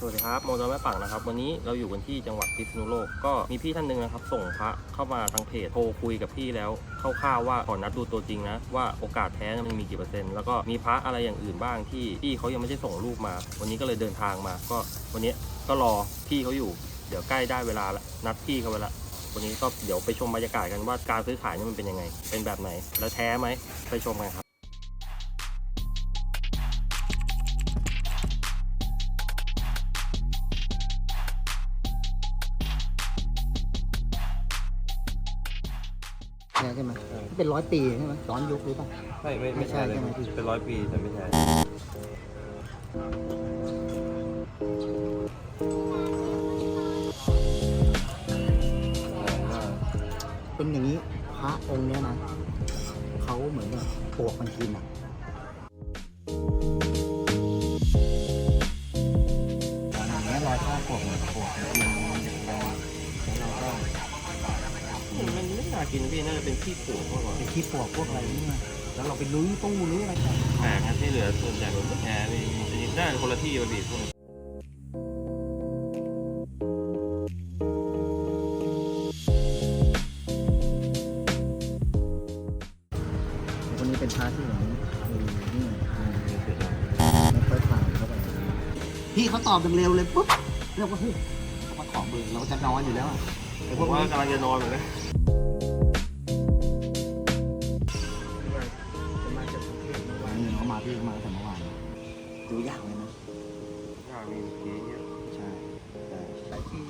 สวัสดีครับโมโนแม่ปังนะครับ วันนี้เราอยู่กันที่จังหวัดพิษณุโลกก็มีพี่ท่านหนึ่งนะครับ ส่งพระเข้ามาทางเพจโทรคุยกับพี่แล้วคร่าวๆว่าขอนัดดูตัวจริงนะว่าโอกาสแท้มันมีกี่เปอร์เซ็นต์แล้วก็มีพระอะไรอย่างอื่นบ้างที่พี่เขายังไม่ได้ส่งรูปมา วันนี้ก็เลยเดินทางมา ก็วันนี้ก็รอพี่เขาอยู่ เดี๋ยวใกล้ได้เวลาละนัดพี่เขาไปละวันนี้ก็เดี๋ยวไปชมบรรยากาศกันว่าการซื้อขายนี่มันเป็นยังไง เป็นแบบไหน แล้วแท้ไหมไปชมกันครับ ใช่ไหมเป็นร้อยปีใช่ไหมย้อนยุคหรือเปล่าไม่ไม่ไม่ใช่ใช่ไหมพี่เป็นร้อยปีแต่ไม่ใช่เป็นอย่างนี้พระองค์เนี้ยนะเขาเหมือนกับปลวกมันกินอะ กินพี่น่าจะเป็นขี้ปวกมากกว่าไปขี้ปลวกพวกอะไรเนี่ยแล้วเราไปลื้อตู้ลื้ออะไรกันแปลกนะที่เหลือส่วนใหญ่มันไม่แท้พี่จริงๆน่าจะคนละที่มันบีพวกนี้วันนี้เป็นพระที่ผมมีนี่ไม่ค่อยผ่านเข้าไปพี่เขาตอบเร็วๆเลยปุ๊บเราก็เฮ้ยเขามาขอเบอร์เราจะนอนอยู่แล้วอะไอ้พผวมกว่านี้กำลังจะนอนเหมือนกันนี่ ใช่แต่หลายที่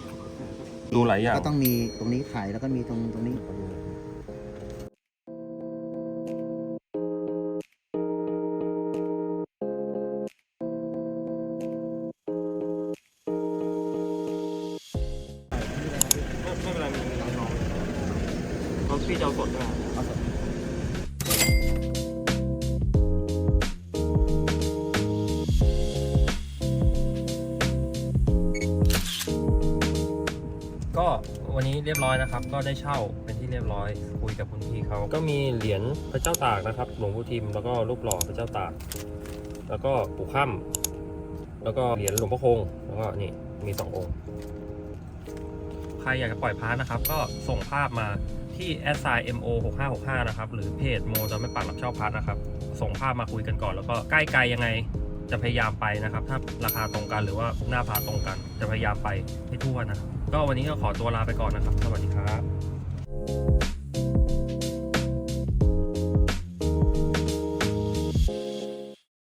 ดูหลายอย่าง ก็ต้องมีตรงนี้ขายแล้วก็มีตรงตรงนี้ ไม่ไม่เป็นไรมีน้องเพราะพี่จะเอาสดใช่ไหมเอาสด ก็วันนี้เรียบร้อยนะครับ ก็ได้เช่าเป็นที่เรียบร้อย คุยกับคุณพี่เขาก็มีเหรียญพระเจ้าตากนะครับ หลวงพ่อทิมแล้วก็รูปหล่อพระเจ้าตาก แล้วก็ปู่ค่ำแล้วก็เหรียญหลวงพ่อคงแล้วก็นี่มีสององค์ใครอยากจะปล่อยพาร์ทนะครับ ก็ส่งภาพมาที่ s i m o 6 5 6 5นะครับ หรือเพจโมจะไม่ปักรับเช่าพาร์ทนะครับ ส่งภาพมาคุยกันก่อนแล้วก็ใกล้ไกลยังไง จะพยายามไปนะครับ ถ้าราคาตรงกันหรือว่าหน้าพาตรงกัน จะพยายามไปให้ทั่วนะครับก็วันนี้ก็ขอตัวลาไปก่อนนะครับ สวัสดีครับ